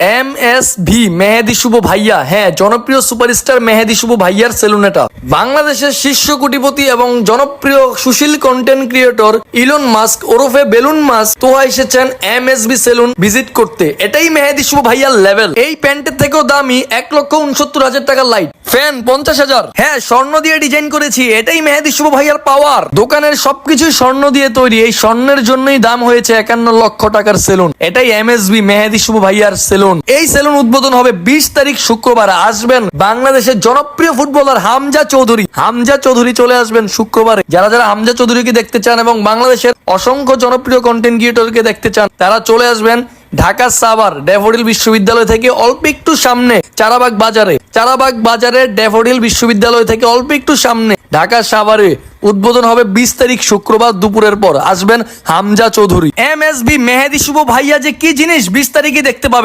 M S V, Mehedi Shuvo ভাইয়া। হ্যাঁ জনপ্রিয় সুপারস্টার মেহেদি শুভ ভাইয়ার সেলুন এটা বাংলাদেশের শীর্ষ কোটিপতি এবং জনপ্রিয় সুশীল কন্টেন্ট ক্রিয়েটর ইলন মাস্ক ওরফে বেলুন মাস্ক তোহা এসেছেন M S V salon visit করতে। এটাই মেহেদি শুভ ভাইয়ার লেভেল এই প্যান্টের থেকেও দামি এক লক্ষ উনসত্তর হাজার টাকার লাইট ফ্যান পঞ্চাশ হাজার। হ্যাঁ স্বর্ণ দিয়ে ডিজাইন করেছি, এটাই মেহেদি শুভ ভাইয়ার পাওয়ার দোকানের সবকিছুই স্বর্ণ দিয়ে তৈরি, এই স্বর্ণের জন্যই দাম হয়েছে একান্ন লক্ষ টাকার সেলুন। এটাই এমএসবি মেহেদি শুভ ভাইয়ার সেলুন। এই সেলুন উদ্বোধন হবে বিশ তারিখ শুক্রবার, আসবেন বাংলাদেশের জনপ্রিয় ফুটবলার হামজা চৌধুরী। হামজা চৌধুরী চলে আসবেন শুক্রবারে। যারা যারা হামজা চৌধুরীকে দেখতে চান এবং বাংলাদেশের অসংখ্য জনপ্রিয় কন্টেন্ট ক্রিয়েটরকে দেখতে চান, তারা চলে আসবেন ঢাকা সাভার ড্যাফোডিল বিশ্ববিদ্যালয় থেকে অল্প একটু সামনে চারাবাগ বাজারে। চারাবাগ বাজারে ড্যাফোডিল বিশ্ববিদ্যালয় থেকে অল্প একটু সামনে। ঢাকা সাভারে উদ্বোধন হবে বিশ তারিখ শুক্রবার দুপুরের পর। আসবেন Hamza Chowdhury. M S B Mehedi Shuvo ভাইয়া যে কি জিনিস বিশ তারিখে দেখতে পাবে?